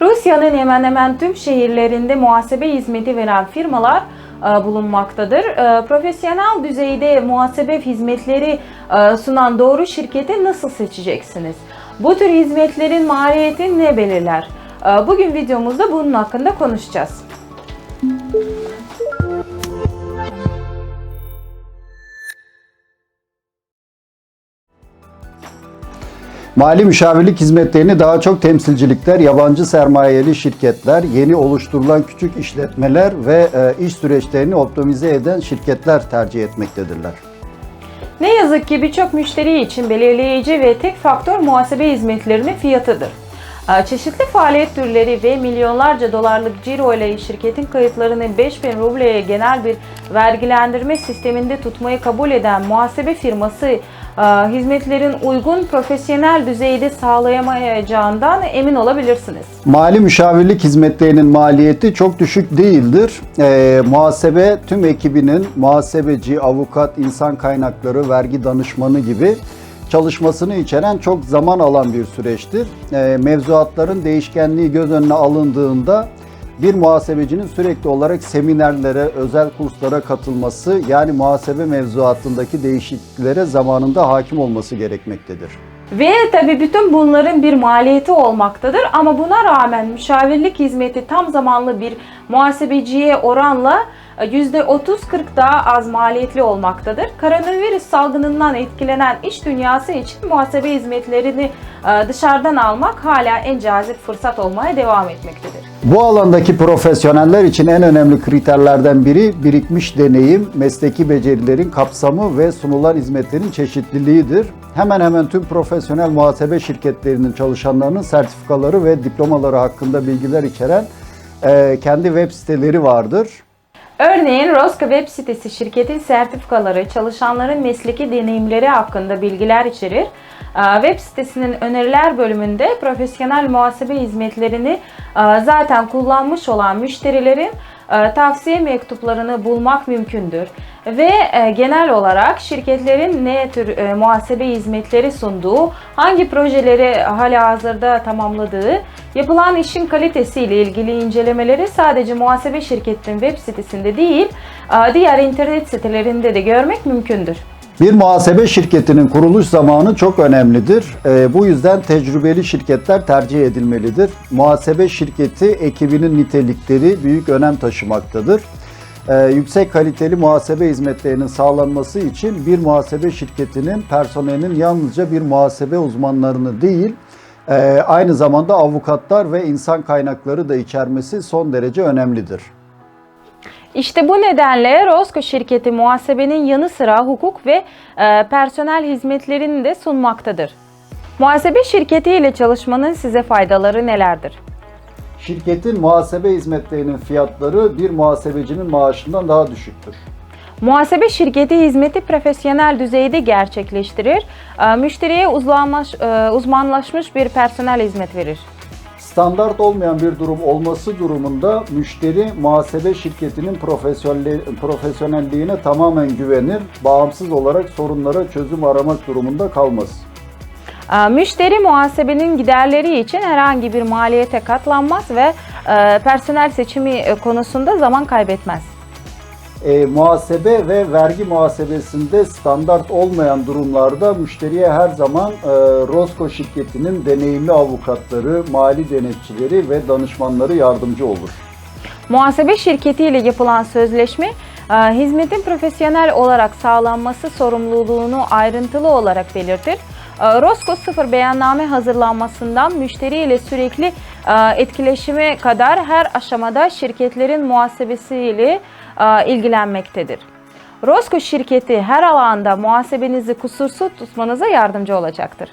Rusya'nın hemen hemen tüm şehirlerinde muhasebe hizmeti veren firmalar e, bulunmaktadır. E, Profesyonel düzeyde muhasebe hizmetleri e, sunan doğru şirketi nasıl seçeceksiniz? Bu tür hizmetlerin maliyeti ne belirler? Bugün videomuzda bunun hakkında konuşacağız. Mali müşavirlik hizmetlerini daha çok temsilcilikler, yabancı sermayeli şirketler, yeni oluşturulan küçük işletmeler ve e, iş süreçlerini optimize eden şirketler tercih etmektedirler. Ne yazık ki birçok müşteri için belirleyici ve tek faktör muhasebe hizmetlerinin fiyatıdır. Ee, Çeşitli faaliyet türleri ve milyonlarca dolarlık ciro ile şirketin kayıtlarını 5000 rubleye genel bir vergilendirme sisteminde tutmayı kabul eden muhasebe firması e, hizmetlerin uygun profesyonel düzeyde sağlayamayacağından emin olabilirsiniz. Mali müşavirlik hizmetlerinin maliyeti çok düşük değildir. E, muhasebe tüm ekibinin muhasebeci, avukat, insan kaynakları, vergi danışmanı gibi çalışmasını içeren çok zaman alan bir süreçtir. E, mevzuatların değişkenliği göz önüne alındığında bir muhasebecinin sürekli olarak seminerlere, özel kurslara katılması yani muhasebe mevzuatındaki değişikliklere zamanında hakim olması gerekmektedir. Ve tabi bütün bunların bir maliyeti olmaktadır ama buna rağmen müşavirlik hizmeti tam zamanlı bir muhasebeciye oranla %30-40 daha az maliyetli olmaktadır. Koronavirüs salgınından etkilenen iş dünyası için muhasebe hizmetlerini e, dışarıdan almak hala en cazip fırsat olmaya devam etmektedir. Bu alandaki profesyoneller için en önemli kriterlerden biri birikmiş deneyim, mesleki becerilerin kapsamı ve sunulan hizmetlerin çeşitliliğidir. Hemen hemen tüm profesyonel muhasebe şirketlerinin çalışanlarının sertifikaları ve diplomaları hakkında bilgiler içeren e, kendi web siteleri vardır. Örneğin Roska web sitesi şirketin sertifikaları, çalışanların mesleki deneyimleri hakkında bilgiler içerir. Web sitesinin öneriler bölümünde profesyonel muhasebe hizmetlerini zaten kullanmış olan müşterilerin tavsiye mektuplarını bulmak mümkündür. Ve e, genel olarak şirketlerin ne tür e, muhasebe hizmetleri sunduğu, hangi projeleri hala hazırda tamamladığı, yapılan işin kalitesiyle ilgili incelemeleri sadece muhasebe şirketinin web sitesinde değil, e, diğer internet sitelerinde de görmek mümkündür. Bir muhasebe şirketinin kuruluş zamanı çok önemlidir. Ee, bu yüzden tecrübeli şirketler tercih edilmelidir. Muhasebe şirketi ekibinin nitelikleri büyük önem taşımaktadır. Ee, yüksek kaliteli muhasebe hizmetlerinin sağlanması için bir muhasebe şirketinin personelinin yalnızca bir muhasebe uzmanlarını değil, e, aynı zamanda avukatlar ve insan kaynakları da içermesi son derece önemlidir. İşte bu nedenle Rosco şirketi muhasebenin yanı sıra hukuk ve e, personel hizmetlerini de sunmaktadır. Muhasebe şirketi ile çalışmanın size faydaları nelerdir? Şirketin muhasebe hizmetlerinin fiyatları bir muhasebecinin maaşından daha düşüktür. Muhasebe şirketi hizmeti profesyonel düzeyde gerçekleştirir. E, Müşteriye uzmanlaş, e, uzmanlaşmış bir personel hizmet verir. Standart olmayan bir durum olması durumunda müşteri muhasebe şirketinin profesyonelli- profesyonelliğine tamamen güvenir, bağımsız olarak sorunlara çözüm aramak durumunda kalmaz. E, Müşteri muhasebenin giderleri için herhangi bir maliyete katlanmaz ve e, personel seçimi e, konusunda zaman kaybetmez. E, muhasebe ve vergi muhasebesinde standart olmayan durumlarda müşteriye her zaman e, Rosco şirketinin deneyimli avukatları, mali denetçileri ve danışmanları yardımcı olur. Muhasebe şirketiyle yapılan sözleşme e, hizmetin profesyonel olarak sağlanması sorumluluğunu ayrıntılı olarak belirtir. E, Rosco sıfır beyanname hazırlanmasından müşteri ile sürekli e, etkileşime kadar her aşamada şirketlerin muhasebesiyle e, ilgilenmektedir. Rosco şirketi her alanda muhasebenizi kusursuz tutmanıza yardımcı olacaktır.